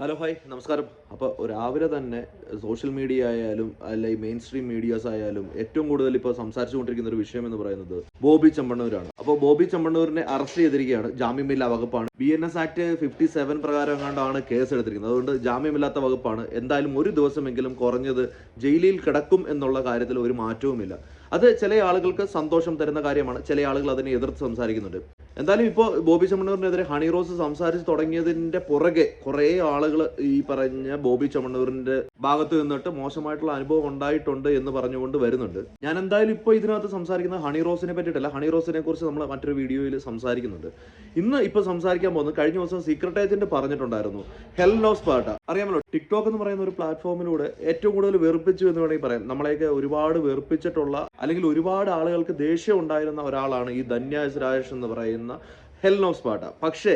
Hello hi നമസ്കാരം. അപ്പോൾ രാവിലെ തന്നെ സോഷ്യൽ മീഡിയ ആയാലും അല്ലെങ്കിൽ മെയിൻ സ്ട്രീം മീഡിയാസ് ആയാലും ഏറ്റവും കൂടുതൽ ഇപ്പോൾ സംസാരിച്ചുകൊണ്ടിരിക്കുന്ന ഒരു വിഷയം എന്ന് പറയുന്നത് ബോബി ചെമ്മണ്ണൂരാണ് അപ്പോൾ ബോബി ചെമ്മണ്ണൂരിനെ അറസ്റ്റ് ചെയ്തിരിക്കുകയാണ്. ജാമ്യമില്ലാ വകുപ്പാണ്. B N S act fifty seven പ്രകാരം എങ്ങാണ്ടാണ് കേസ് എടുത്തിരിക്കുന്നത്. അതുകൊണ്ട് ജാമ്യമില്ലാത്ത വകുപ്പാണ്. എന്തായാലും ഒരു ദിവസമെങ്കിലും കുറഞ്ഞത് ജയിലിൽ കിടക്കും എന്നുള്ള കാര്യത്തിൽ ഒരു മാറ്റവുമില്ല. അത് ചില ആളുകൾക്ക് സന്തോഷം തരുന്ന കാര്യമാണ്. ചില ആളുകൾ അതിനെ എതിർത്ത് സംസാരിക്കുന്നുണ്ട്. എന്തായാലും ഇപ്പോൾ ബോബി ചമ്മണ്ണൂറിനെതിരെ ഹണി റോസ് സംസാരിച്ച് തുടങ്ങിയതിന്റെ പുറകെ കുറേ ആളുകൾ ഈ പറഞ്ഞ ബോബി ചമ്മണ്ണൂറിന്റെ ഭാഗത്ത് നിന്നിട്ട് മോശമായിട്ടുള്ള അനുഭവം ഉണ്ടായിട്ടുണ്ട് എന്ന് പറഞ്ഞുകൊണ്ട് വരുന്നുണ്ട്. ഞാൻ എന്തായാലും ഇപ്പോൾ ഇതിനകത്ത് സംസാരിക്കുന്നത് ഹണി റോസിനെ പറ്റിയിട്ടല്ല ഹണി റോസിനെ കുറിച്ച് നമ്മൾ മറ്റൊരു വീഡിയോയിൽ സംസാരിക്കുന്നുണ്ട്. ഇന്ന് ഇപ്പോൾ സംസാരിക്കാൻ പോകുന്നത് കഴിഞ്ഞ ദിവസം സീക്രട്ട് ഏജന്റ് പറഞ്ഞിട്ടുണ്ടായിരുന്നു ഹെൽ നോസ് പാട്ട അറിയാമല്ലോ ടിക്ടോക്ക് എന്ന് പറയുന്ന ഒരു പ്ലാറ്റ്ഫോമിലൂടെ ഏറ്റവും കൂടുതൽ വെറുപ്പിച്ചു എന്ന് വേണമെങ്കിൽ പറയാം. നമ്മളെയൊക്കെ ഒരുപാട് വെറുപ്പിച്ചിട്ടുള്ള അല്ലെങ്കിൽ ഒരുപാട് ആളുകൾക്ക് ദേഷ്യം ഉണ്ടായിരുന്ന ഒരാളാണ് ഈ ധന്യാസ് രാജേഷ് എന്ന് പറയുന്ന ഹെൽ നോസ് പാട്ട പക്ഷേ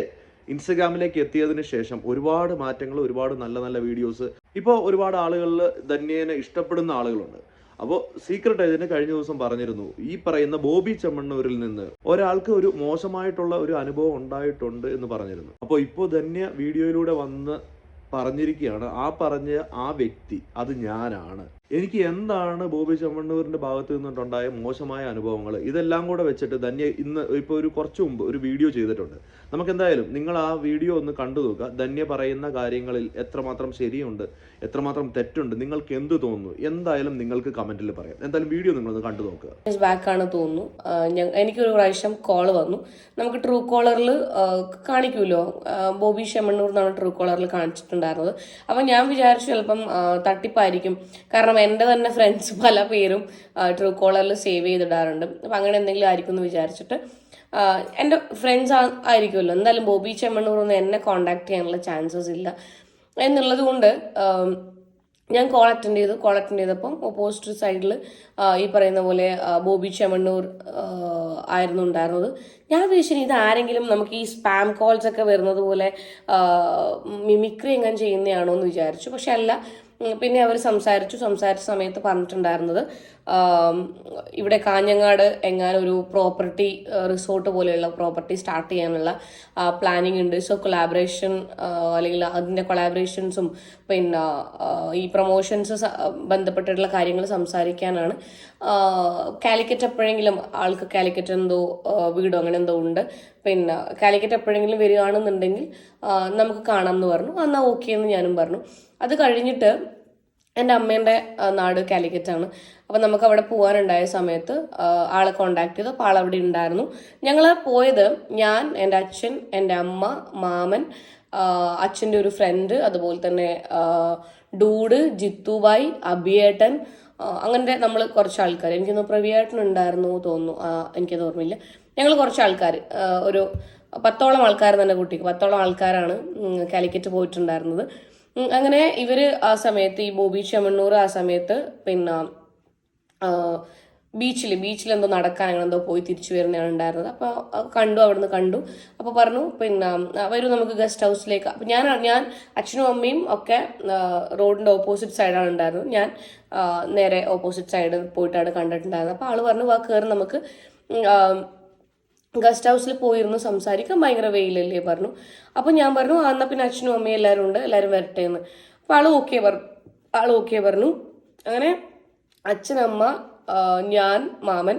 ഇൻസ്റ്റഗ്രാമിലേക്ക് എത്തിയതിന് ശേഷം ഒരുപാട് മാറ്റങ്ങൾ ഒരുപാട് നല്ല നല്ല വീഡിയോസ് ഇപ്പോൾ ഒരുപാട് ആളുകളിൽ ധന്യേനെ ഇഷ്ടപ്പെടുന്ന ആളുകളുണ്ട്. അപ്പോൾ സീക്രട്ട് ഏജന്റ് കഴിഞ്ഞ ദിവസം പറഞ്ഞിരുന്നു ഈ പറയുന്ന ബോബി ചെമ്മണ്ണൂരിൽ നിന്ന് ഒരാൾക്ക് ഒരു മോശമായിട്ടുള്ള ഒരു അനുഭവം ഉണ്ടായിട്ടുണ്ട് എന്ന് പറഞ്ഞിരുന്നു. അപ്പോൾ ഇപ്പോൾ ധന്യ വീഡിയോയിലൂടെ വന്ന് പറഞ്ഞിരിക്കുകയാണ് ആ പറഞ്ഞ ആ വ്യക്തി അത് ഞാനാണ്. എനിക്ക് എന്താണ് ബോബി ചെമ്മണ്ണൂരിന്റെ ഭാഗത്ത് നിന്നിട്ടുണ്ടായ മോശമായ അനുഭവങ്ങൾ? ഇതെല്ലാം കൂടെ വെച്ചിട്ട് ധന്യ ഇന്ന് ഇപ്പോൾ ഒരു കുറച്ച് മുമ്പ് ഒരു വീഡിയോ ചെയ്തിട്ടുണ്ട്. നമുക്ക് എന്തായാലും നിങ്ങൾ ആ വീഡിയോ ഒന്ന് കണ്ടു നോക്കുക. ധന്യ പറയുന്ന കാര്യങ്ങളിൽ എത്രമാത്രം ശരിയുണ്ട് എത്രമാത്രം തെറ്റുണ്ട് നിങ്ങൾക്ക് എന്ത് തോന്നുന്നു? എന്തായാലും നിങ്ങൾക്ക് കമന്റിൽ പറയാം. എന്തായാലും വീഡിയോ നിങ്ങളൊന്ന് കണ്ടു നോക്കുക. ബാക്ക് ആണ് തോന്നുന്നു. എനിക്കൊരു പ്രാവശ്യം കോൾ വന്നു. നമുക്ക് ട്രൂ കോളറിൽ കാണിക്കുമല്ലോ ബോബി ഷെമണ്ണൂർ എന്നാണ് ട്രൂ കോളറിൽ കാണിച്ചിട്ടുണ്ടായിരുന്നത്. അപ്പം ഞാൻ വിചാരിച്ചു ചിലപ്പം തട്ടിപ്പായിരിക്കും. കാരണം എന്റെ തന്നെ ഫ്രണ്ട്സ് പല പേരും ട്രൂ കോളറിൽ സേവ് ചെയ്തിടാറുണ്ട്. അപ്പം അങ്ങനെ എന്തെങ്കിലും ആയിരിക്കും എന്ന് വിചാരിച്ചിട്ട് എന്റെ ഫ്രണ്ട്സ് ആയിരിക്കുമല്ലോ. എന്തായാലും ബോബി ചെമ്മണ്ണൂർ ഒന്നും എന്നെ കോണ്ടാക്ട് ചെയ്യാനുള്ള ചാൻസസ് ഇല്ല. എന്നുള്ളത് കൊണ്ട് ഞാൻ കോൾ അറ്റൻഡ് ചെയ്തു. കോൾ അറ്റൻഡ് ചെയ്തപ്പം ഓപ്പോസിറ്റ് സൈഡിൽ ഈ പറയുന്ന പോലെ ബോബി ചെമ്മണ്ണൂർ ആയിരുന്നു ഉണ്ടായിരുന്നത്. ഞാൻ വിചാരിച്ചു ഇത് ആരെങ്കിലും നമുക്ക് ഈ സ്പാം കോൾസ് ഒക്കെ വരുന്നത് പോലെ മിമിക്രി എങ്ങനെ ചെയ്യുന്നതാണോ എന്ന് വിചാരിച്ചു. പക്ഷെ അല്ല പിന്നെ അവർ സംസാരിച്ചു സംസാരിച്ച സമയത്ത് പറഞ്ഞിട്ടുണ്ടായിരുന്നത് ഇവിടെ കാഞ്ഞങ്ങാട് എങ്ങാനും ഒരു പ്രോപ്പർട്ടി റിസോർട്ട് പോലെയുള്ള പ്രോപ്പർട്ടി സ്റ്റാർട്ട് ചെയ്യാനുള്ള പ്ലാനിങ് ഉണ്ട്. സോ കൊളാബറേഷൻ അല്ലെങ്കിൽ അതിന്റെ കൊളാബറേഷൻസും പിന്നെ ഈ പ്രൊമോഷൻസ് ബന്ധപ്പെട്ടിട്ടുള്ള കാര്യങ്ങൾ സംസാരിക്കാനാണ്. കാലിക്കറ്റ് എപ്പോഴെങ്കിലും ആൾക്ക് കാലിക്കറ്റ് എന്തോ വീടോ അങ്ങനെ എന്തോ ഉണ്ട്. പിന്നെ കാലിക്കറ്റ് എപ്പോഴെങ്കിലും വരികയാണെന്നുണ്ടെങ്കിൽ നമുക്ക് കാണാം എന്ന് പറഞ്ഞു. എന്നാൽ ഓക്കെ എന്ന് ഞാനും പറഞ്ഞു. അത് കഴിഞ്ഞിട്ട് എന്റെ അമ്മേന്റെ നാട് കാലിക്കറ്റാണ് അപ്പം നമുക്ക് അവിടെ പോകാനുണ്ടായ സമയത്ത് ആളെ കോണ്ടാക്ട് ചെയ്തു. അപ്പോൾ അവിടെ ഉണ്ടായിരുന്നു. ഞങ്ങൾ പോയത് ഞാൻ എന്റെ അച്ഛൻ എന്റെ അമ്മ മാമൻ അച്ഛന്റെ ഒരു ഫ്രണ്ട് അതുപോലെ തന്നെ ഡൂഡ് ജിത്തുബായി അബിയേട്ടൻ അങ്ങനെ നമ്മൾ കുറച്ച് ആൾക്കാർ എനിക്കൊന്ന് പ്രവിയേട്ടൻ ഉണ്ടായിരുന്നു തോന്നുന്നു. എനിക്കത് ഓർമ്മയില്ല. ഞങ്ങൾ കുറച്ച് ആൾക്കാർ ഒരു പത്തോളം ആൾക്കാർ തന്നെ കുട്ടിക്ക് പത്തോളം ആൾക്കാരാണ് കാലിക്കറ്റ് പോയിട്ടുണ്ടായിരുന്നത്. അങ്ങനെ ഇവർ ആ സമയത്ത് ഈ ബോബി ചെമ്മണ്ണൂർ ആ സമയത്ത് പിന്നെ ബീച്ചിൽ ബീച്ചിൽ എന്തോ നടക്കാൻ അങ്ങനെ എന്തോ പോയി തിരിച്ചു വരുന്നതാണ് ഉണ്ടായിരുന്നത്. അപ്പോൾ കണ്ടു അവിടുന്ന് കണ്ടു. അപ്പോൾ പറഞ്ഞു പിന്നെ വരൂ നമുക്ക് ഗസ്റ്റ് ഹൗസിലേക്ക്. അപ്പം ഞാൻ ഞാൻ അച്ഛനും അമ്മയും ഒക്കെ റോഡിന്റെ ഓപ്പോസിറ്റ് സൈഡാണ് ഉണ്ടായിരുന്നത്. ഞാൻ നേരെ ഓപ്പോസിറ്റ് സൈഡ് പോയിട്ടാണ് കണ്ടിട്ടുണ്ടായിരുന്നത്. അപ്പോൾ ആൾ പറഞ്ഞു വാ കയറി നമുക്ക്. ഗസ്റ്റ് ഹൗസിൽ പോയിരുന്നു സംസാരിക്കാൻ ഭയങ്കര വെയിലല്ലേ പറഞ്ഞു. അപ്പോൾ ഞാൻ പറഞ്ഞു എന്നാൽ പിന്നെ അച്ഛനും അമ്മയും എല്ലാവരും ഉണ്ട് എല്ലാവരും വരട്ടെ എന്ന്. അപ്പോൾ ആൾ ഓക്കെ പറഞ്ഞു ആൾ ഓക്കെ പറഞ്ഞു. അങ്ങനെ അച്ഛനമ്മ ഞാൻ മാമൻ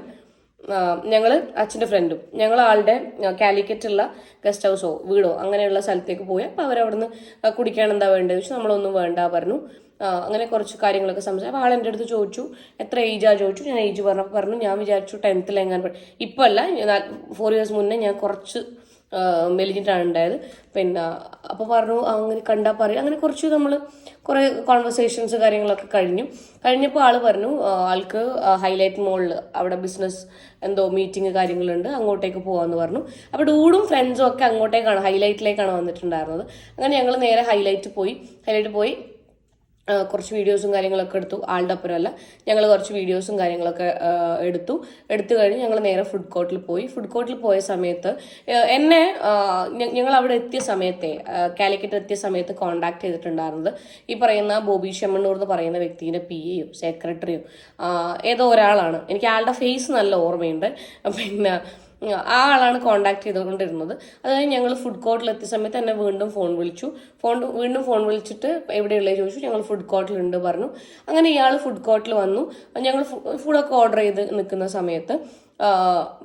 ഞങ്ങൾ അച്ഛന്റെ ഫ്രണ്ടും ഞങ്ങൾ ആളുടെ കാലിക്കറ്റുള്ള ഗസ്റ്റ് ഹൗസോ വീടോ അങ്ങനെയുള്ള സ്ഥലത്തേക്ക് പോയി. അപ്പോൾ അവരവിടുന്ന് കുടിക്കാൻ എന്താ വേണ്ടത് ചോദിച്ചു. നമ്മളൊന്നും വേണ്ട പറഞ്ഞു. അങ്ങനെ കുറച്ച് കാര്യങ്ങളൊക്കെ സംസാരിച്ചു. അപ്പോൾ ആൾ എന്റെ അടുത്ത് ചോദിച്ചു എത്ര ഏജാണ് ചോദിച്ചു. ഞാൻ ഏജ് പറഞ്ഞപ്പോൾ പറഞ്ഞു. ഞാൻ വിചാരിച്ചു ടെൻത്തിൽ എങ്ങാൻ ഇപ്പോൾ അല്ല ഫോർ ഇയേഴ്സ് മുന്നേ ഞാൻ കുറച്ച് മെലിഞ്ഞിട്ടാണ് ഉണ്ടായത്. പിന്നെ അപ്പോൾ പറഞ്ഞു അങ്ങനെ കണ്ടാൽ പറയും. അങ്ങനെ കുറച്ച് നമ്മൾ കുറേ കോൺവെർസേഷൻസ് കാര്യങ്ങളൊക്കെ കഴിഞ്ഞു. കഴിഞ്ഞപ്പോൾ ആൾ പറഞ്ഞു ആൾക്ക് ഹൈലൈറ്റ് മോളിൽ അവിടെ ബിസിനസ് എന്തോ മീറ്റിംഗ് കാര്യങ്ങളുണ്ട് അങ്ങോട്ടേക്ക് പോകാമെന്ന് പറഞ്ഞു. അപ്പോൾ ഡൂഡും ഫ്രണ്ട്സും ഒക്കെ അങ്ങോട്ടേക്കാണ് ഹൈലൈറ്റിലേക്കാണ് വന്നിട്ടുണ്ടായിരുന്നത്. അങ്ങനെ ഞങ്ങൾ നേരെ ഹൈലൈറ്റ് പോയി. ഹൈലൈറ്റ് പോയി. കുറച്ച് വീഡിയോസും കാര്യങ്ങളൊക്കെ എടുത്തു. ആളുടെ അപ്പുറമല്ല. ഞങ്ങൾ കുറച്ച് വീഡിയോസും കാര്യങ്ങളൊക്കെ എടുത്തു. എടുത്തു കഴിഞ്ഞ് ഞങ്ങൾ നേരെ ഫുഡ് കോർട്ടിൽ പോയി. ഫുഡ് കോർട്ടിൽ പോയ സമയത്ത് എന്നെ ഞങ്ങൾ അവിടെ എത്തിയ സമയത്തെ കാലിക്കറ്റ് എത്തിയ സമയത്ത് കോണ്ടാക്ട് ചെയ്തിട്ടുണ്ടായിരുന്നത് ഈ പറയുന്ന ബോബി ഷെമ്മണ്ണൂർ എന്ന് പറയുന്ന വ്യക്തിയുടെ പി എയും സെക്രട്ടറിയും ഏതോ ഒരാളാണ്. എനിക്ക് ആളുടെ ഫേസ് നല്ല ഓർമ്മയുണ്ട്. പിന്നെ ആ ആളാണ് കോണ്ടാക്ട് ചെയ്തുകൊണ്ടിരുന്നത്. അതായത് ഞങ്ങൾ ഫുഡ് കോർട്ടിൽ എത്തിയ സമയത്ത് എന്നെ വീണ്ടും ഫോൺ വിളിച്ചു. ഫോൺ വീണ്ടും ഫോൺ വിളിച്ചിട്ട് എവിടെയുള്ളത് ചോദിച്ചു. ഞങ്ങൾ ഫുഡ് കോർട്ടിലുണ്ട് പറഞ്ഞു. അങ്ങനെ ഇയാൾ ഫുഡ് കോർട്ടിൽ വന്നു. ഞങ്ങൾ ഫുഡൊക്കെ ഓർഡർ ചെയ്ത് നിൽക്കുന്ന സമയത്ത്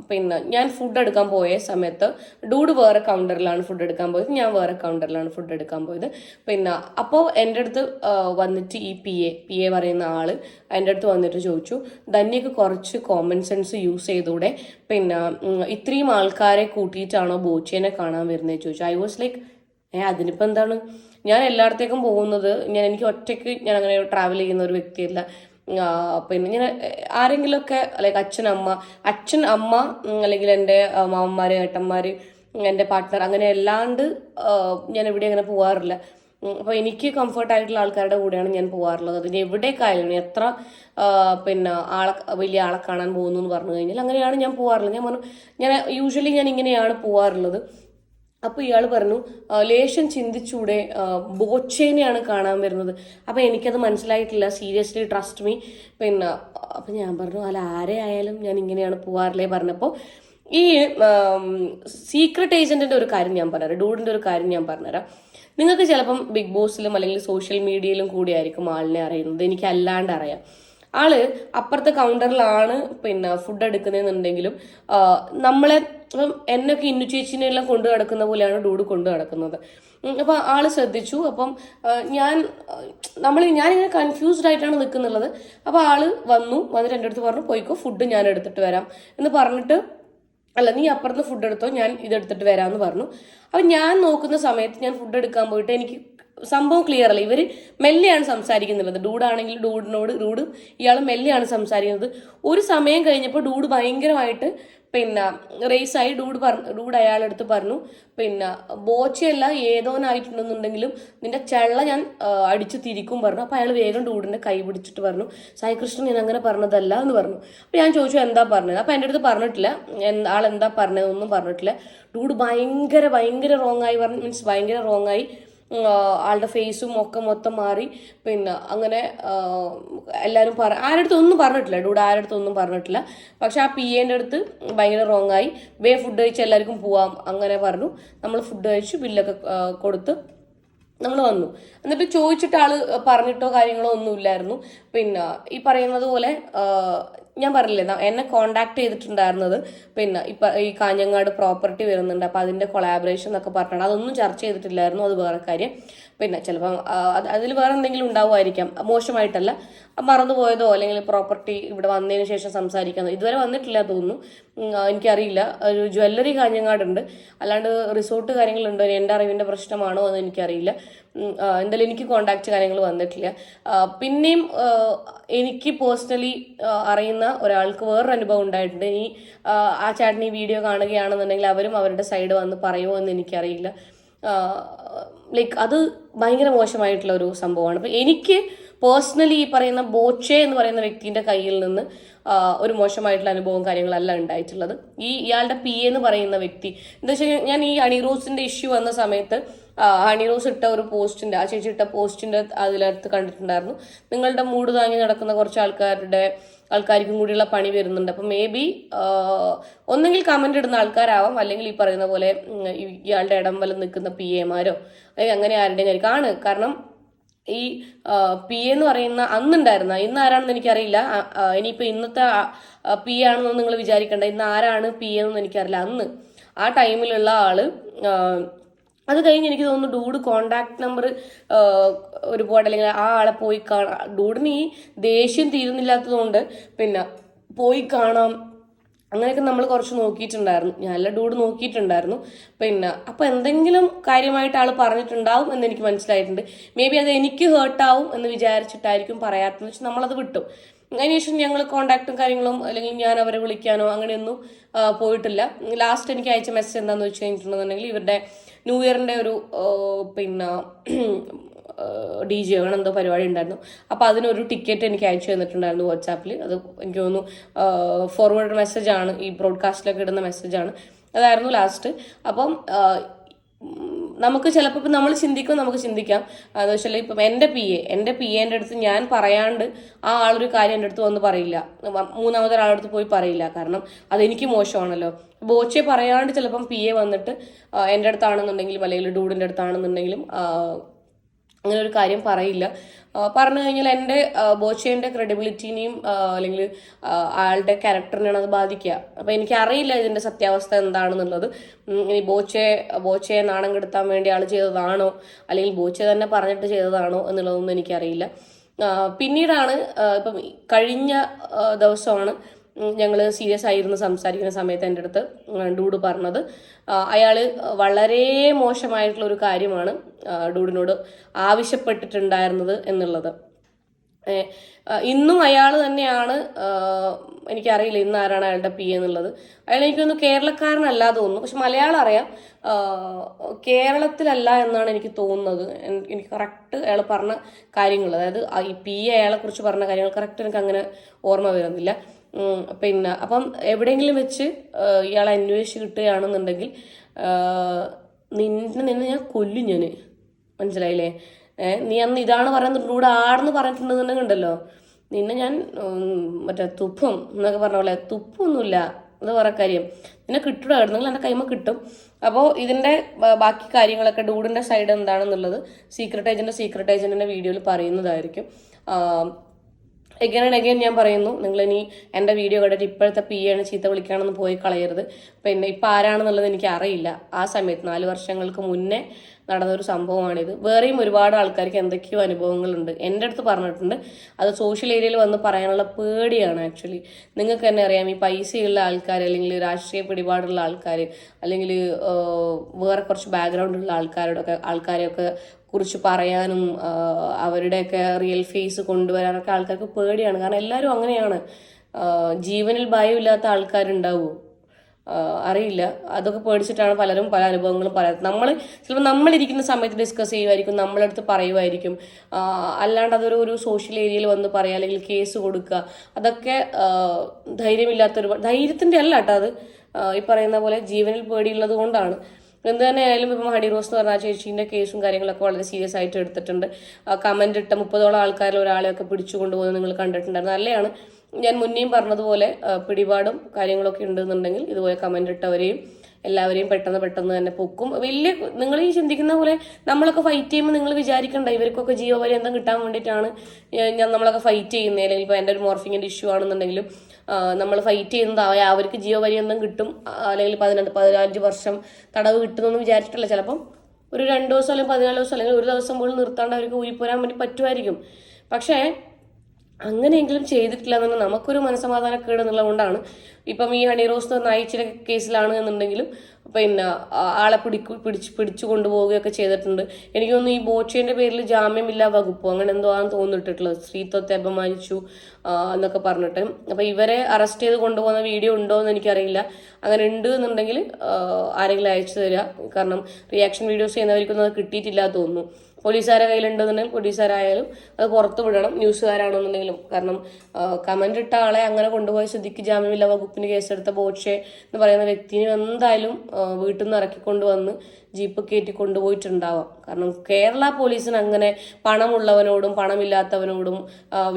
പിന്നെ ഞാൻ ഫുഡ് എടുക്കാൻ പോയ സമയത്ത് ഡൂഡ് വേറെ കൗണ്ടറിലാണ് ഫുഡ് എടുക്കാൻ പോയത് ഞാൻ വേറെ കൗണ്ടറിലാണ് ഫുഡ് എടുക്കാൻ പോയത്. പിന്നെ അപ്പോൾ എന്റെ അടുത്ത് വന്നിട്ട് ഈ പി എ പി എ പറയുന്ന ആൾ എന്റെ അടുത്ത് വന്നിട്ട് ചോദിച്ചു ധന്യക്ക് കുറച്ച് കോമൺ സെൻസ് യൂസ് ചെയ്തൂടെ? പിന്നെ ഇത്രയും ആൾക്കാരെ കൂട്ടിയിട്ടാണോ ബോച്ചേനെ കാണാൻ വരുന്നത് ചോദിച്ചു. ഐ വാസ് ലൈക്ക് ഏ അതിനിപ്പോൾ എന്താണ്? ഞാൻ എല്ലായിടത്തേക്കും പോകുന്നത് ഞാൻ എനിക്ക് ഒറ്റയ്ക്ക് ഞാൻ അങ്ങനെ ട്രാവൽ ചെയ്യുന്ന ഒരു വ്യക്തിയല്ല. പിന്നെ ഞാൻ ആരെങ്കിലുമൊക്കെ ലൈക്ക് അച്ഛൻ അമ്മ അച്ഛൻ അമ്മ അല്ലെങ്കിൽ എന്റെ മാമന്മാർ ഏട്ടന്മാര് എന്റെ പാർട്ട്ണർ അങ്ങനെ അല്ലാണ്ട് ഞാൻ എവിടെ അങ്ങനെ പോകാറില്ല അപ്പോൾ എനിക്ക് കംഫർട്ട് ആയിട്ടുള്ള ആൾക്കാരുടെ കൂടെയാണ് ഞാൻ പോകാറുള്ളത് അതിന് എവിടേക്കായാലും എത്ര പിന്നെ ആളെ വലിയ ആളെ കാണാൻ പോകുന്നു എന്ന് പറഞ്ഞു കഴിഞ്ഞാൽ അങ്ങനെയാണ് ഞാൻ പോകാറുള്ളത് ഞാൻ പറഞ്ഞു ഞാൻ യൂഷ്വലി ഞാൻ ഇങ്ങനെയാണ് പോകാറുള്ളത് അപ്പോൾ ഇയാൾ പറഞ്ഞു "ആ, ലേശം ചിന്തിച്ചൂടെ ബോച്ചേനെയാണ് കാണാൻ വരുന്നത്. അപ്പോൾ എനിക്കത് മനസ്സിലായിട്ടില്ല സീരിയസ്ലി ട്രസ്റ്റ് മീ. പിന്നെ അപ്പം ഞാൻ പറഞ്ഞു അല്ല ആരെ ആയാലും ഞാൻ ഇങ്ങനെയാണ് പോവാറില്ലേ? പറഞ്ഞപ്പോൾ ഈ സീക്രട്ട് ഏജന്റിന്റെ ഒരു കാര്യം ഞാൻ പറഞ്ഞുതരാം ഡൂഡിന്റെ ഒരു കാര്യം ഞാൻ പറഞ്ഞുതരാം. നിങ്ങൾക്ക് ചിലപ്പം ബിഗ് ബോസിലും അല്ലെങ്കിൽ സോഷ്യൽ മീഡിയയിലും കൂടി ആയിരിക്കും ആളിനെ അറിയുന്നത് എനിക്ക് അല്ലാണ്ട് അറിയാം. ആൾ അപ്പുറത്തെ കൗണ്ടറിലാണ് പിന്നെ ഫുഡ് എടുക്കുന്നതെന്നുണ്ടെങ്കിലും നമ്മളെ ഇപ്പം എന്നൊക്കെ ഇന്നു ചേച്ചിനെ എല്ലാം കൊണ്ടു നടക്കുന്ന പോലെയാണ് ഡൂഡ് കൊണ്ടു നടക്കുന്നത്. അപ്പോൾ അപ്പൊ ആൾ ശ്രദ്ധിച്ചു. അപ്പം ഞാൻ നമ്മൾ ഞാനിങ്ങനെ കൺഫ്യൂസ്ഡ് ആയിട്ടാണ് നിൽക്കുന്നുള്ളത്. അപ്പൊ ആൾ വന്നു വന്നിട്ട് എന്റെ അടുത്ത് പറഞ്ഞു പോയിക്കോ ഫുഡ് ഞാൻ എടുത്തിട്ട് വരാം. എന്ന് പറഞ്ഞിട്ട് അല്ല നീ അപ്പുറത്ത് ഫുഡ് എടുത്തോ ഞാൻ ഇതെടുത്തിട്ട് വരാമെന്ന് പറഞ്ഞു. അപ്പം ഞാൻ നോക്കുന്ന സമയത്ത് ഞാൻ ഫുഡ് എടുക്കാൻ പോയിട്ട് എനിക്ക് സംഭവം ക്ലിയർ അല്ല. ഇവർ മെല്ലെയാണ് സംസാരിക്കുന്നുള്ളത് ഡൂഡാണെങ്കിൽ ഡൂഡിനോട് ഡൂഡ് ഇയാൾ മെല്ലെയാണ് സംസാരിക്കുന്നത്. ഒരു സമയം കഴിഞ്ഞപ്പോൾ ഡൂഡ് ഭയങ്കരമായിട്ട് പിന്നെ റേസായി ഡൂഡ് പറഞ്ഞു ഡൂഡ് അയാളെടുത്ത് പറഞ്ഞു. പിന്നെ ബോച്ചയല്ല ഏതോനായിട്ടുണ്ടെന്നുണ്ടെങ്കിലും നിന്റെ ചെള്ള ഞാൻ അടിച്ചു തിരിക്കും പറഞ്ഞു. അപ്പോൾ അയാൾ വേഗം ഡൂഡിന്റെ കൈ പിടിച്ചിട്ട് പറഞ്ഞു സായി കൃഷ്ണൻ ഞാൻ അങ്ങനെ പറഞ്ഞതല്ല എന്ന് പറഞ്ഞു. അപ്പോൾ ഞാൻ ചോദിച്ചു എന്താ പറഞ്ഞത്? അപ്പോൾ എന്റെ അടുത്ത് പറഞ്ഞിട്ടില്ല. ആൾ എന്താ പറഞ്ഞതെന്നൊന്നും പറഞ്ഞിട്ടില്ല. ഡൂഡ് ഭയങ്കര ഭയങ്കര റോങ് ആയി പറഞ്ഞു. മീൻസ് ഭയങ്കര റോങ് ആയി. ആളുടെ ഫേസും ഒക്കെ മൊത്തം മാറി. പിന്നെ അങ്ങനെ എല്ലാവരും പറ ആരുടെ അടുത്തൊന്നും പറഞ്ഞിട്ടില്ല ഡൂഡ് ആരുടെ അടുത്തൊന്നും പറഞ്ഞിട്ടില്ല. പക്ഷെ ആ പി എന്റെ അടുത്ത് ഭയങ്കര റോങ് ആയി. വേ ഫുഡ് കഴിച്ച് എല്ലാവർക്കും പോവാം അങ്ങനെ പറഞ്ഞു. നമ്മൾ ഫുഡ് കഴിച്ചു ബില്ലൊക്കെ കൊടുത്ത് നമ്മൾ വന്നു. എന്നിട്ട് ചോദിച്ചിട്ട് ആൾ പറഞ്ഞിട്ടോ കാര്യങ്ങളോ ഒന്നും ഇല്ലായിരുന്നു. പിന്നെ ഈ പറയുന്നത് പോലെ ഞാൻ പറഞ്ഞില്ലേ എന്നെ കോണ്ടാക്ട് ചെയ്തിട്ടുണ്ടായിരുന്നത് പിന്നെ ഇപ്പൊ ഈ കാഞ്ഞങ്ങാട് പ്രോപ്പർട്ടി വരുന്നുണ്ട്. അപ്പൊ അതിന്റെ കൊളാബറേഷൻ എന്നൊക്കെ പറഞ്ഞാണ് അതൊന്നും ചർച്ച ചെയ്തിട്ടില്ലായിരുന്നു അത് വേറെ കാര്യം. പിന്നെ ചിലപ്പം അതിൽ വേറെ എന്തെങ്കിലും ഉണ്ടാവുമായിരിക്കാം. മോശമായിട്ടല്ല മറന്നുപോയതോ അല്ലെങ്കിൽ പ്രോപ്പർട്ടി ഇവിടെ വന്നതിന് ശേഷം സംസാരിക്കുന്നത് ഇതുവരെ വന്നിട്ടില്ല തോന്നുന്നു. എനിക്കറിയില്ല. ഒരു ജ്വല്ലറി കാഞ്ഞങ്ങാടുണ്ട്. അല്ലാണ്ട് റിസോർട്ട് കാര്യങ്ങളുണ്ടോ? എന്റെ അറിവിന്റെ പ്രശ്നമാണോ എന്ന് എനിക്കറിയില്ല. എന്തായാലും എനിക്ക് കോണ്ടാക്ട് കാര്യങ്ങൾ വന്നിട്ടില്ല. പിന്നെയും എനിക്ക് പേഴ്സണലി അറിയുന്ന ഒരാൾക്ക് വേറൊരു അനുഭവം ഉണ്ടായിട്ടുണ്ട്. ഈ ആ, ചാട്ടിന് ഈ വീഡിയോ കാണുകയാണെന്നുണ്ടെങ്കിൽ അവരും അവരുടെ സൈഡ് വന്ന് പറയുമോ എന്ന് എനിക്കറിയില്ല. ലൈക്ക് അത് ഭയങ്കര മോശമായിട്ടുള്ള ഒരു സംഭവമാണ്. അപ്പം എനിക്ക് പേഴ്സണലി ഈ പറയുന്ന ബോച്ചെ എന്ന് പറയുന്ന വ്യക്തിന്റെ കയ്യിൽ നിന്ന് ഒരു മോശമായിട്ടുള്ള അനുഭവവും കാര്യങ്ങളല്ല ഉണ്ടായിട്ടുള്ളത്. ഈ ഇയാളുടെ പി എന്ന് പറയുന്ന വ്യക്തി എന്താ വെച്ചാൽ ഞാൻ ഈ അണിറോസിന്റെ ഇഷ്യൂ വന്ന സമയത്ത് ആ, ഹണിറോസ് ഇട്ട ഒരു പോസ്റ്റിന്റെ ആ ചേച്ചി ഇട്ട പോസ്റ്റിന്റെ അതിലടുത്ത് കണ്ടിട്ടുണ്ടായിരുന്നു. നിങ്ങളുടെ മൂഡ് താങ്ങി നടക്കുന്ന കുറച്ച് ആൾക്കാരുടെ ആൾക്കാർക്കും കൂടിയുള്ള പണി വരുന്നുണ്ട്. അപ്പം മേ ബി ഒന്നെങ്കിൽ കമന്റ് ഇടുന്ന ആൾക്കാരാവാം. അല്ലെങ്കിൽ ഈ പറയുന്ന പോലെ ഇയാളുടെ ഇടം വല്ല നിൽക്കുന്ന പി എമാരോ അല്ലെങ്കിൽ അങ്ങനെ ആരുടെയും കാര്യം ആണ്. കാരണം ഈ പി എന്ന് പറയുന്ന അന്നുണ്ടായിരുന്ന ഇന്ന് ആരാണെന്ന് എനിക്കറിയില്ല ഇനിയിപ്പോ ഇന്നത്തെ പി ആണെന്ന് നിങ്ങൾ വിചാരിക്കണ്ട. ഇന്ന് ആരാണ് പി എന്നൊന്നും എനിക്കറിയില്ല. അന്ന് ആ ടൈമിലുള്ള ആൾ അത് കഴിഞ്ഞ് എനിക്ക് തോന്നുന്നു ഡൂഡ് കോണ്ടാക്ട് നമ്പർ ഒരുപാട് അല്ലെങ്കിൽ ആ ആളെ പോയി കാണാം ഡൂഡിന് ഈ ദേഷ്യം തീരുന്നില്ലാത്തതുകൊണ്ട് പിന്നെ പോയി കാണാം. അങ്ങനെയൊക്കെ നമ്മൾ കുറച്ച് നോക്കിയിട്ടുണ്ടായിരുന്നു. ഞാനല്ല ഡൂഡ് നോക്കിയിട്ടുണ്ടായിരുന്നു. പിന്നെ അപ്പോൾ എന്തെങ്കിലും കാര്യമായിട്ട് ആൾ പറഞ്ഞിട്ടുണ്ടാവും എന്ന് എനിക്ക് മനസ്സിലായിട്ടുണ്ട്. മേ ബി അത് എനിക്ക് ഹേർട്ടാവും എന്ന് വിചാരിച്ചിട്ടായിരിക്കും പറയാത്തതെന്ന് വെച്ചാൽ നമ്മളത് വിട്ടു. അതിനുശേഷം ഞങ്ങൾ കോണ്ടാക്റ്റും കാര്യങ്ങളും അല്ലെങ്കിൽ ഞാൻ അവരെ വിളിക്കാനോ അങ്ങനെയൊന്നും പോയിട്ടില്ല. ലാസ്റ്റ് എനിക്ക് അയച്ച മെസ്സേജ് എന്താണെന്ന് വെച്ച് കഴിഞ്ഞിട്ടുണ്ടെന്നുണ്ടെങ്കിൽ ഇവരുടെ ന്യൂ ഇയറിന്റെ ഒരു പിന്നെ ഡി ജെ അങ്ങനെ എന്തോ പരിപാടി ഉണ്ടായിരുന്നു. അപ്പോൾ അതിനൊരു ടിക്കറ്റ് എനിക്ക് അയച്ചു തന്നിട്ടുണ്ടായിരുന്നു വാട്സാപ്പിൽ അത് എനിക്ക് തോന്നുന്നു ഫോർവേഡ് മെസ്സേജാണ് ഈ ബ്രോഡ്കാസ്റ്റിലൊക്കെ ഇടുന്ന മെസ്സേജാണ് അതായിരുന്നു ലാസ്റ്റ് അപ്പം നമുക്ക് ചിലപ്പോൾ ഇപ്പം നമ്മൾ ചിന്തിക്കും നമുക്ക് ചിന്തിക്കാം. അതെന്ന് വെച്ചാൽ ഇപ്പം എന്റെ പി എ എന്റെ പി എന്റെ അടുത്ത് ഞാൻ പറയാണ്ട് ആ ആളൊരു കാര്യം എന്റെ അടുത്ത് വന്ന് പറയില്ല. മൂന്നാമത്തെ ഒരാളുടെ അടുത്ത് പോയി പറയില്ല. കാരണം അതെനിക്ക് മോശമാണല്ലോ. ബോച്ചെ പറയാണ്ട് ചിലപ്പം പി എ വന്നിട്ട് എന്റെ അടുത്താണെന്നുണ്ടെങ്കിലും അല്ലെങ്കിൽ ഡൂഡിന്റെ അടുത്താണെന്നുണ്ടെങ്കിലും അങ്ങനെ ഒരു കാര്യം പറയില്ല. പറഞ്ഞു കഴിഞ്ഞാൽ എന്റെ ബോച്ചേന്റെ ക്രെഡിബിലിറ്റിനെയും അല്ലെങ്കിൽ ആളുടെ ക്യാരക്ടറിനെയാണ് അത് ബാധിക്കുക. അപ്പം എനിക്ക് അറിയില്ല ഇതിന്റെ സത്യാവസ്ഥ എന്താണെന്നുള്ളത്. ഇനി ബോച്ചെ ബോച്ചയെ നാണം കെടുത്താൻ വേണ്ടി ആൾ ചെയ്തതാണോ? അല്ലെങ്കിൽ ബോച്ചെ തന്നെ പറഞ്ഞിട്ട് ചെയ്തതാണോ എന്നുള്ളതൊന്നും എനിക്കറിയില്ല. പിന്നീടാണ് ഇപ്പം കഴിഞ്ഞ ദിവസമാണ് ഞങ്ങൾ സീരിയസ് ആയിരുന്നു സംസാരിക്കുന്ന സമയത്ത് എന്റെ അടുത്ത് ഡൂഡ് പറഞ്ഞത്. അയാൾ വളരെ മോശമായിട്ടുള്ള ഒരു കാര്യമാണ് ഡൂഡിനോട് ആവശ്യപ്പെട്ടിട്ടുണ്ടായിരുന്നത് എന്നുള്ളത്. ഇന്നും അയാൾ തന്നെയാണ് എനിക്കറിയില്ല ഇന്ന് ആരാണ് അയാളുടെ പി എന്നുള്ളത്. അയാൾ എനിക്കൊന്ന് കേരളക്കാരനല്ല തോന്നുന്നു. പക്ഷെ മലയാളം അറിയാം കേരളത്തിലല്ല എന്നാണ് എനിക്ക് തോന്നുന്നത്. എനിക്ക് കറക്റ്റ് അയാൾ പറഞ്ഞ കാര്യങ്ങൾ അതായത് ഈ പി എ പറഞ്ഞ കാര്യങ്ങൾ കറക്റ്റ് എനിക്ക് അങ്ങനെ ഓർമ്മ വരുന്നില്ല. പിന്നെ അപ്പം എവിടെയെങ്കിലും വെച്ച് ഇയാൾ അന്വേഷിച്ച് കിട്ടുകയാണെന്നുണ്ടെങ്കിൽ നിന്നെ നിന്നെ ഞാൻ കൊല്ലും ഞാൻ മനസ്സിലായില്ലേ? നീ അന്ന് ഇതാണ് പറയുന്നത് കൂടെ ആടെന്ന് പറഞ്ഞിട്ടുണ്ടെന്നുണ്ടെങ്കിൽ ഉണ്ടല്ലോ. നിന്നെ ഞാൻ മറ്റേ തുപ്പും എന്നൊക്കെ പറഞ്ഞ പോലെ തുപ്പൊന്നുമില്ല. അത് വേറെ കാര്യം. നിന്നെ കിട്ടുക എവിടെന്നെങ്കിലും എന്റെ കൈമ കിട്ടും. അപ്പോൾ ഇതിന്റെ ബാക്കി കാര്യങ്ങളൊക്കെ ഡൂഡിന്റെ സൈഡ് എന്താണെന്നുള്ളത് സീക്രട്ട് ഏജന്റ് സീക്രട്ട് ഏജന്റിന്റെ വീഡിയോയിൽ പറയുന്നതായിരിക്കും. എഗൈൻ ആൻഡ് എഗൈൻ ഞാൻ പറയുന്നു. നിങ്ങൾ ഇനി എന്റെ വീഡിയോ കണ്ടിട്ട് ഇപ്പോഴത്തെ പി ആണ് ചീത്ത വിളിക്കുകയാണെന്ന് പോയി കളയരുത്. പിന്നെ ഇപ്പം ആരാണെന്നുള്ളത് എനിക്ക് അറിയില്ല ആ സമയത്ത് നാല് വർഷങ്ങൾക്ക് മുന്നേ നടന്ന ഒരു സംഭവമാണിത്. വേറെയും ഒരുപാട് ആൾക്കാർക്ക് എന്തൊക്കെയോ അനുഭവങ്ങളുണ്ട്. എന്റെ അടുത്ത് പറഞ്ഞിട്ടുണ്ട്. അത് സോഷ്യൽ ഏരിയയിൽ വന്ന് പറയാനുള്ള പേടിയാണ് ആക്ച്വലി നിങ്ങൾക്ക് തന്നെ അറിയാം ഈ പൈസയുള്ള ആൾക്കാർ അല്ലെങ്കിൽ രാഷ്ട്രീയ പിടിപാടുള്ള ആൾക്കാർ അല്ലെങ്കിൽ വേറെ കുറച്ച് ബാക്ക്ഗ്രൗണ്ട് ഉള്ള ആൾക്കാരോടൊക്കെ ആൾക്കാരെയൊക്കെ കുറിച്ച് പറയാനും അവരുടെയൊക്കെ റിയൽ ഫേസ് കൊണ്ടുവരാനൊക്കെ ആൾക്കാർക്ക് പേടിയാണ്. കാരണം എല്ലാവരും അങ്ങനെയാണ്. ജീവനിൽ ഭയമില്ലാത്ത ആൾക്കാരുണ്ടാവുമോ അറിയില്ല. അതൊക്കെ പേടിച്ചിട്ടാണ് പലരും പല അനുഭവങ്ങളും പറയുന്നത് നമ്മൾ ചിലപ്പോൾ നമ്മളിരിക്കുന്ന സമയത്ത് ഡിസ്കസ് ചെയ്യുമായിരിക്കും നമ്മളെടുത്ത് പറയുമായിരിക്കും അല്ലാണ്ട് അതൊരു ഒരു സോഷ്യൽ ഏരിയയിൽ വന്ന് പറയുക അല്ലെങ്കിൽ കേസ് കൊടുക്കുക. അതൊക്കെ ധൈര്യമില്ലാത്തൊരു ധൈര്യത്തിന്റെ അല്ല കേട്ടോ അത്. ഈ പറയുന്ന പോലെ ജീവനിൽ പേടിയുള്ളത് കൊണ്ടാണ്. എന്ത് തന്നെ ആയാലും ഇപ്പം ഹണി റോസ് എന്ന് പറഞ്ഞ ചേച്ചീന്റെ കേസും കാര്യങ്ങളൊക്കെ വളരെ സീരിയസ് ആയിട്ട് എടുത്തിട്ടുണ്ട്. കമന്റ് ഇട്ട മുപ്പതോളം ആൾക്കാരിൽ ഒരാളെയൊക്കെ പിടിച്ചു കൊണ്ടുപോകുന്നത് നിങ്ങൾ കണ്ടിട്ടുണ്ടായിരുന്നു. നല്ലതാണ് ഞാൻ മുന്നേയും പറഞ്ഞതുപോലെ പിടിപാടും കാര്യങ്ങളൊക്കെ ഉണ്ടെന്നുണ്ടെങ്കിൽ ഇതുപോലെ കമന്റ് ഇട്ടവരെയും എല്ലാവരെയും പെട്ടെന്ന് പെട്ടെന്ന് തന്നെ പൊക്കും. വലിയ നിങ്ങൾ ഈ ചിന്തിക്കുന്ന പോലെ നമ്മളൊക്കെ ഫൈറ്റ് ചെയ്യുമ്പോൾ നിങ്ങൾ വിചാരിക്കണ്ട ഇവർക്കൊക്കെ ജീവപര്യന്തം കിട്ടാൻ വേണ്ടിയിട്ടാണ് ഞാൻ- നമ്മളൊക്കെ ഫൈറ്റ് ചെയ്യുന്നത് അല്ലെങ്കിൽ ഇപ്പോൾ എന്റെ ഒരു മോർഫിങ്ങിന്റെ ഇഷ്യൂ ആണെന്നുണ്ടെങ്കിലും നമ്മൾ ഫൈറ്റ് ചെയ്യുന്നതായ അവ- അവർക്ക് ജീവപര്യന്തം കിട്ടും. അല്ലെങ്കിൽ പതിനെട്ട് പതിനഞ്ച് വർഷം തടവ് കിട്ടുമെന്ന് വിചാരിച്ചിട്ടില്ല. ചിലപ്പം ഒരു രണ്ട് ദിവസം അല്ലെങ്കിൽ പതിനാല് ദിവസം അല്ലെങ്കിൽ ഒരു ദിവസം പോലും നിർത്താണ്ട് അവർക്ക് ഊരിപ്പോരാൻ വേണ്ടി പറ്റുമായിരിക്കും. പക്ഷേ അങ്ങനെയെങ്കിലും ചെയ്തിട്ടില്ല എന്ന് പറഞ്ഞാൽ നമുക്കൊരു മനസ്സമാധാനക്കേട് എന്നുള്ളതുകൊണ്ടാണ്. ഇപ്പം ഈ ഹണി റോസ് എന്ന് അയച്ചിലെ കേസിലാണ് എന്നുണ്ടെങ്കിലും പിന്നെ ആളെ പിടിക്കു പിടിച്ച് പിടിച്ചു കൊണ്ടുപോവുകയൊക്കെ ചെയ്തിട്ടുണ്ട്. എനിക്ക് തോന്നുന്നു ഈ ബോച്ചേന്റെ പേരിൽ ജാമ്യമില്ല വകുപ്പ് അങ്ങനെ എന്തോ ആണെന്ന് തോന്നിട്ടിട്ടുള്ളത് സ്ത്രീത്വത്തെ അപമാനിച്ചു എന്നൊക്കെ പറഞ്ഞിട്ട്. അപ്പം ഇവരെ അറസ്റ്റ് ചെയ്ത് കൊണ്ടുപോകുന്ന വീഡിയോ ഉണ്ടോ എന്ന് എനിക്കറിയില്ല. അങ്ങനെ ഉണ്ട് എന്നുണ്ടെങ്കിൽ ആരെങ്കിലും അയച്ചു തരിക കാരണം റിയാക്ഷൻ വീഡിയോസ് ചെയ്യുന്നവർക്കൊന്നും അത് കിട്ടിയിട്ടില്ല തോന്നുന്നു. പോലീസുകാരെ കയ്യിലുണ്ടെന്നുണ്ടെങ്കിൽ പോലീസുകാരായാലും അത് പുറത്തു വിടണം. ന്യൂസുകാരാണെന്നുണ്ടെങ്കിലും. കാരണം കമന്റ് ഇട്ട ആളെ അങ്ങനെ കൊണ്ടുപോയ സ്ഥിതിക്ക് ജാമ്യമില്ല വകുപ്പിന് കേസെടുത്ത ബോക്ഷെ എന്ന് പറയുന്ന വ്യക്തിനെ എന്തായാലും വീട്ടിൽ നിന്ന് ഇറക്കിക്കൊണ്ടുവന്ന് ജീപ്പ് കയറ്റി കൊണ്ടുപോയിട്ടുണ്ടാവാം. കാരണം കേരള പോലീസിന് അങ്ങനെ പണമുള്ളവനോടും പണമില്ലാത്തവനോടും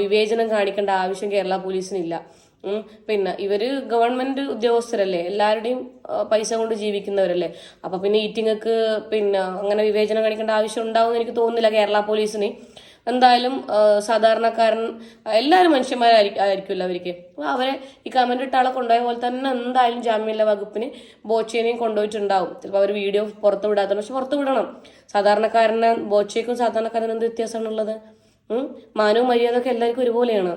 വിവേചനം കാണിക്കേണ്ട ആവശ്യം കേരള പോലീസിനില്ല. പിന്നെ ഇവർ ഗവൺമെന്റ് ഉദ്യോഗസ്ഥരല്ലേ? എല്ലാവരുടെയും പൈസ കൊണ്ട് ജീവിക്കുന്നവരല്ലേ? അപ്പൊ പിന്നെ ഈറ്റിങ്ങക്ക് പിന്നെ അങ്ങനെ വിവേചനം കാണിക്കേണ്ട ആവശ്യം ഉണ്ടാവും എനിക്ക് തോന്നുന്നില്ല കേരള പോലീസിന്. എന്തായാലും സാധാരണക്കാരൻ എല്ലാവരും മനുഷ്യന്മാരായിരിക്കും ആയിരിക്കുമല്ലോ അവർക്ക്? അവരെ ഈ കമന്റ് ഇട്ട ആളെ കൊണ്ടുപോയ പോലെ തന്നെ എന്തായാലും ജാമ്യമില്ല വകുപ്പിന് ബോച്ചേനെയും കൊണ്ടുപോയിട്ടുണ്ടാവും. ചിലപ്പോൾ അവർ വീഡിയോ പുറത്ത് വിടാത്ത പക്ഷെ പുറത്ത് വിടണം. സാധാരണക്കാരന് ബോച്ചയ്ക്കും സാധാരണക്കാരനും എന്ത് വ്യത്യാസമാണുള്ളത് മാനവും മര്യാദ ഒക്കെ എല്ലാവർക്കും ഒരുപോലെയാണ്.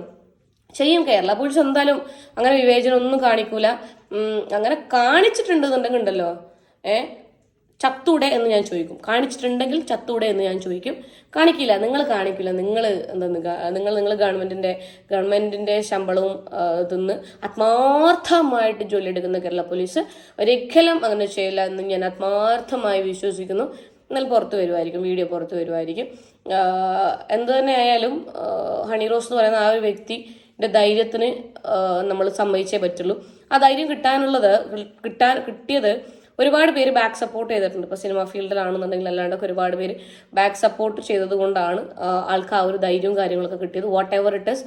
ചെയ്യും. കേരള പോലീസ് എന്തായാലും അങ്ങനെ വിവേചനം ഒന്നും കാണിക്കൂല. അങ്ങനെ കാണിച്ചിട്ടുണ്ടെന്നുണ്ടെങ്കിൽ ഉണ്ടല്ലോ ഏ? ചത്തൂടെ എന്ന് ഞാൻ ചോദിക്കും. കാണിച്ചിട്ടുണ്ടെങ്കിൽ ചത്തൂടെ എന്ന് ഞാൻ ചോദിക്കും. കാണിക്കില്ല. നിങ്ങൾ കാണിക്കില്ല. നിങ്ങൾ എന്തെന്ന് നിങ്ങൾ നിങ്ങൾ ഗവൺമെന്റിന്റെ ഗവൺമെന്റിന്റെ ശമ്പളവും തിന്ന് ആത്മാർത്ഥമായിട്ട് ജോലി എടുക്കുന്ന കേരള പോലീസ് ഒരിക്കലും അങ്ങനെ ചെയ്യില്ല എന്ന് ഞാൻ ആത്മാർത്ഥമായി വിശ്വസിക്കുന്നു. എന്നാൽ പുറത്ത് വരുമായിരിക്കും വീഡിയോ പുറത്ത് വരുമായിരിക്കും എന്തു തന്നെ ആയാലും ഹണി റോസ് എന്ന് പറയുന്ന ആ ഒരു വ്യക്തിയുടെ ധൈര്യത്തിന് നമ്മൾ സമ്മതിച്ചേ പറ്റുള്ളൂ. ആ ധൈര്യം കിട്ടാനുള്ളത് കിട്ടാൻ കിട്ടിയത് ഒരുപാട് പേര് ബാക്ക് സപ്പോർട്ട് ചെയ്തിട്ടുണ്ട്. ഇപ്പോൾ സിനിമ ഫീൽഡിലാണെന്നുണ്ടെങ്കിൽ അല്ലാണ്ടൊക്കെ ഒരുപാട് പേര് ബാക്ക് സപ്പോർട്ട് ചെയ്തത് കൊണ്ടാണ് ഒരു ധൈര്യവും കാര്യങ്ങളൊക്കെ കിട്ടിയത്. വാട്ട് എവർ ഇറ്റ് ഇസ്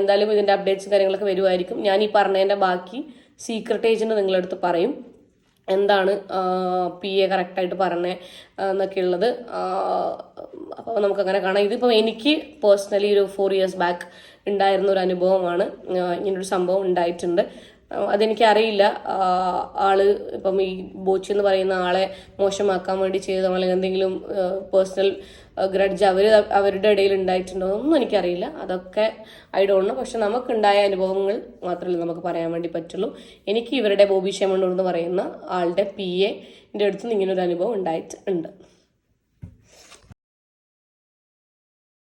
എന്തായാലും ഇതിന്റെ അപ്ഡേറ്റ്സും കാര്യങ്ങളൊക്കെ വരുമായിരിക്കും. ഞാൻ ഈ പറഞ്ഞതിന്റെ ബാക്കി സീക്രട്ട് ഏജന്റ് നിങ്ങളെടുത്ത് പറയും. എന്താണ് പി എ കറക്റ്റായിട്ട് പറഞ്ഞത് എന്നൊക്കെ ഉള്ളത് അപ്പോൾ നമുക്കങ്ങനെ കാണാം. ഇതിപ്പോൾ എനിക്ക് പേഴ്സണലി ഒരു ഫോർ ഇയേഴ്സ് ബാക്ക് ഉണ്ടായിരുന്ന ഒരു അനുഭവമാണ്. ഇങ്ങനൊരു സംഭവം ഉണ്ടായിട്ടുണ്ട്. അതെനിക്ക് അതെനിക്കറിയില്ല. ആൾ ഇപ്പം ഈ ബോച്ച് എന്ന് പറയുന്ന ആളെ മോശമാക്കാൻ വേണ്ടി ചെയ്തോ അല്ലെങ്കിൽ എന്തെങ്കിലും പേഴ്സണൽ ഗ്രഡ്ജ് അവർ അവരുടെ ഇടയിൽ ഉണ്ടായിട്ടുണ്ടോ ഒന്നും എനിക്കറിയില്ല. അതൊക്കെ ഐ ഡോണ്ട് നോ. പക്ഷെ നമുക്കുണ്ടായ അനുഭവങ്ങൾ മാത്രമല്ല നമുക്ക് പറയാൻ വേണ്ടി പറ്റുള്ളൂ. എനിക്ക് ഇവരുടെ ബോബി എന്ന് പറയുന്ന ആളുടെ പി എന്റെ അടുത്ത് നിന്ന് ഇങ്ങനൊരു അനുഭവം ഉണ്ടായിട്ടുണ്ട്.